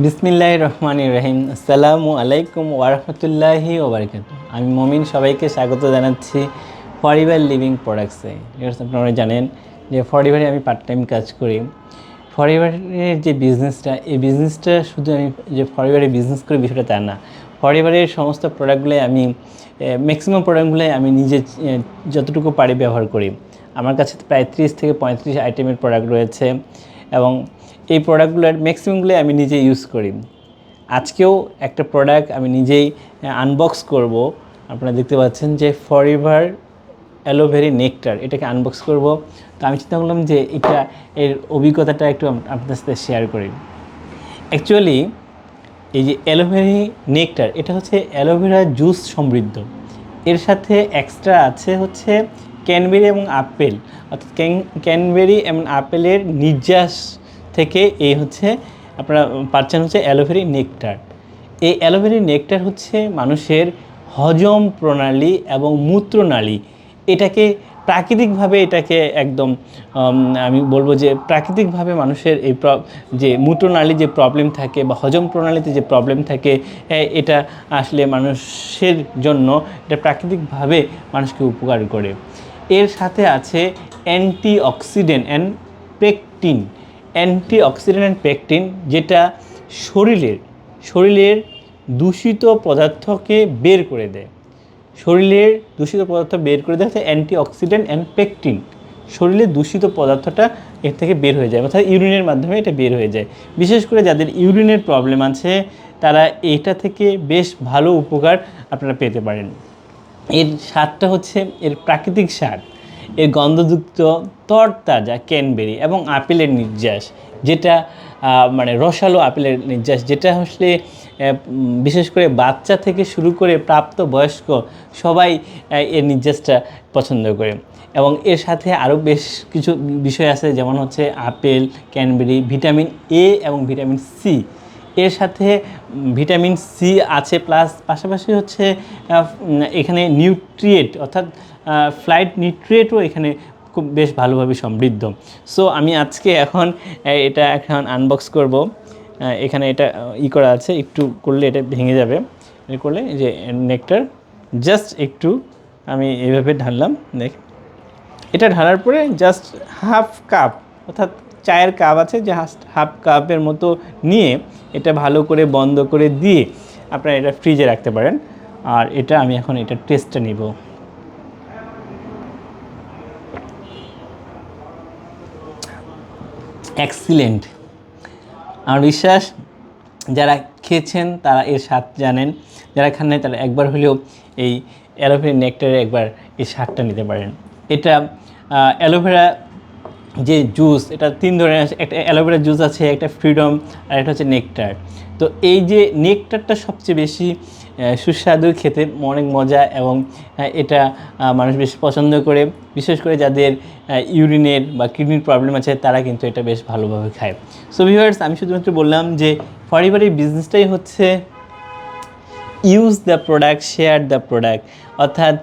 বিসমিল্লাহ রহমান রহিম। আসসালামু আলাইকুম ওয়ারহমতুল্লাহি ওবরকাত আমি মমিন, সবাইকে স্বাগত জানাচ্ছি ফরিবার লিভিং প্রোডাক্টসে আপনারা জানেন যে ফরিবারে আমি পার্ট টাইম কাজ করি। ফরিবারের যে বিজনেসটা এই বিজনেসটা শুধু আমি যে ফরিবারে বিজনেস করি বিষয়টা তা না। ফরিবারের সমস্ত প্রোডাক্টগুলোই আমি ম্যাক্সিমাম প্রোডাক্টগুলোই আমি নিজে যতটুকু পারি ব্যবহার করি। আমার কাছে প্রায় ত্রিশ থেকে পঁয়ত্রিশ আইটেমের প্রোডাক্ট রয়েছে এবং এই প্রোডাক্টগুলোর ম্যাক্সিমামগুলোই আমি নিজে ইউজ করি। আজকেও একটা প্রোডাক্ট আমি নিজেই আনবক্স করব। আপনারা দেখতে পাচ্ছেন যে ফরএভার অ্যালোভেরি নেকটার এটাকে আনবক্স করব। তো আমি চিন্তা করলাম যে এটা, এর অভিজ্ঞতাটা একটু আপ- আপনাদের সাথে শেয়ার করি। অ্যাকচুয়ালি এই যে অ্যালোভেরি নেকটার এটা হচ্ছে অ্যালোভেরা জুস সমৃদ্ধ। এর সাথে এক্সট্রা আছে হচ্ছে ক্যানবেরি এবং আপেল অর্থাৎ ক্যান- ক্যানবেরি এবং আপেলের নির্যাস থেকে এই হচ্ছে, আপনারা পাচ্ছেন হচ্ছে অ্যালোভেরি নেকটার। এই অ্যালোভেরি নেকটার হচ্ছে মানুষের হজম প্রণালী এবং মূত্রনালী এটাকে প্রাকৃতিকভাবে এটাকে একদম আমি বলব যে প্রাকৃতিকভাবে মানুষের এই যে মূত্রনালী যে প্রবলেম থাকে বা হজম প্রণালীতে যে প্রবলেম থাকে এটা আসলে মানুষের জন্য এটা প্রাকৃতিকভাবে মানুষকে উপকার করে। এর সাথে আছে antioxidant and pectin. Antioxidant and pectin, যেটা শরীরের শরীরের দূষিত পদার্থকে বের করে দেয়। শরীরের দূষিত পদার্থ বের করে দেয় হচ্ছে অ্যান্টি অক্সিডেন্ট অ্যান্ড পেকটিন শরীরের দূষিত পদার্থটা এর থেকে বের হয়ে যায়, অর্থাৎ ইউরিনের মাধ্যমে এটা বের হয়ে যায়। বিশেষ করে যাদের ইউরিনের প্রবলেম আছে, তারা এটা থেকে বেশ ভালো উপকার আপনারা পেতে পারেন। এর স্বাদটা হচ্ছে, এর প্রাকৃতিক স্বাদ। এর গন্ধযুক্ত তরতাজা ক্যানবেরি এবং আপেলের নির্যাস, যেটা মানে রসালো আপেলের নির্যাস, যেটা আসলে বিশেষ করে বাচ্চা থেকে শুরু করে প্রাপ্ত বয়স্ক সবাই এর নির্যাসটা পছন্দ করে। এবং এর সাথে আরও বেশ কিছু বিষয় আছে, যেমন হচ্ছে আপেল ক্যানবেরি ভিটামিন এ এবং ভিটামিন সি। এর সাথে ভিটামিন সি আছে, প্লাস পাশাপাশি হচ্ছে এখানে নিউট্রিয়েট অর্থাৎ ফ্লাইট নিউট্রিয়েটও এখানে খুব বেশ ভালোভাবে সমৃদ্ধ। সো আমি আজকে এখন এটা এখন আনবক্স করব। এখানে এটা ই করা আছে, একটু করলে এটা ভেঙে যাবে। এটা করলে যে নেকটার জাস্ট একটু আমি এইভাবে ঢাললাম, দেখ। এটা ঢালার পরে জাস্ট হাফ কাপ অর্থাৎ চায়ের কাপ আছে জাস্ট হাফ কাপের মতো নিয়ে এটা ভালো করে বন্ধ করে দিয়ে আপনারা এটা ফ্রিজে রাখতে পারেন। আর এটা আমি এখন এটা টেস্টটা নিব। এক্সিলেন্ট আমার বিশ্বাস, যারা খেয়েছেন তারা এর স্বাদ জানেন। যারা খান নাই তারা একবার হলেও এই অ্যালোভেরা নেকটারে একবার এই স্বাদটা নিতে পারেন। এটা অ্যালোভেরা যে জুস এটা তিন ধরনের একটা অ্যালোভেরা জুস আছে, একটা ফ্রিডম আর একটা হচ্ছে নেকটার তো এই যে নেকটারটা সবচেয়ে বেশি সুস্বাদু, খেতে অনেক মজা এবং এটা মানুষ বেশ পছন্দ করে। বিশেষ করে যাদের ইউরিনের বা কিডনির প্রবলেম আছে, তারা কিন্তু এটা বেশ ভালোভাবে খায়। সো ভিউয়ার্স আমি শুধুমাত্র বললাম যে পারিবারিক বিজনেসটাই হচ্ছে use the product share the product অর্থাৎ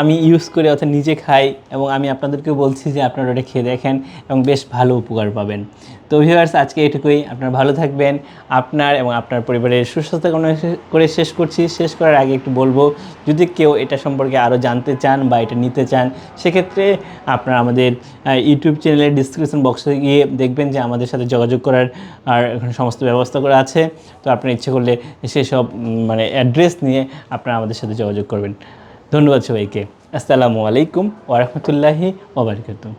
আমি ইউজ করে, অর্থাৎ নিজে খাই এবং আমি আপনাদেরকেও বলছি যে আপনারা ওটা খেয়ে দেখেন এবং বেশ ভালো উপকার পাবেন। তো ভিউয়ার্স আজকে এটুকুই। আপনারা ভালো থাকবেন। আপনার এবং আপনার পরিবারের কামনা করে শেষ করছি। শেষ করার আগে একটু বলব, যদি কেউ এটা সম্পর্কে আরও জানতে চান বা এটা নিতে চান, সেক্ষেত্রে আপনারা আমাদের ইউটিউব চ্যানেলের ডিসক্রিপশন বক্সে গিয়ে দেখবেন যে আমাদের সাথে যোগাযোগ করার, আর এখানে সমস্ত ব্যবস্থা করা আছে। তো আপনার ইচ্ছে করলে সেসব মানে অ্যাড্রেস নিয়ে আপনারা আমাদের সাথে যোগাযোগ করবেন। ধন্যবাদ সবাইকে। আসসালামু আলাইকুম ওরহমতুল্লাহি ওবরকাতুহ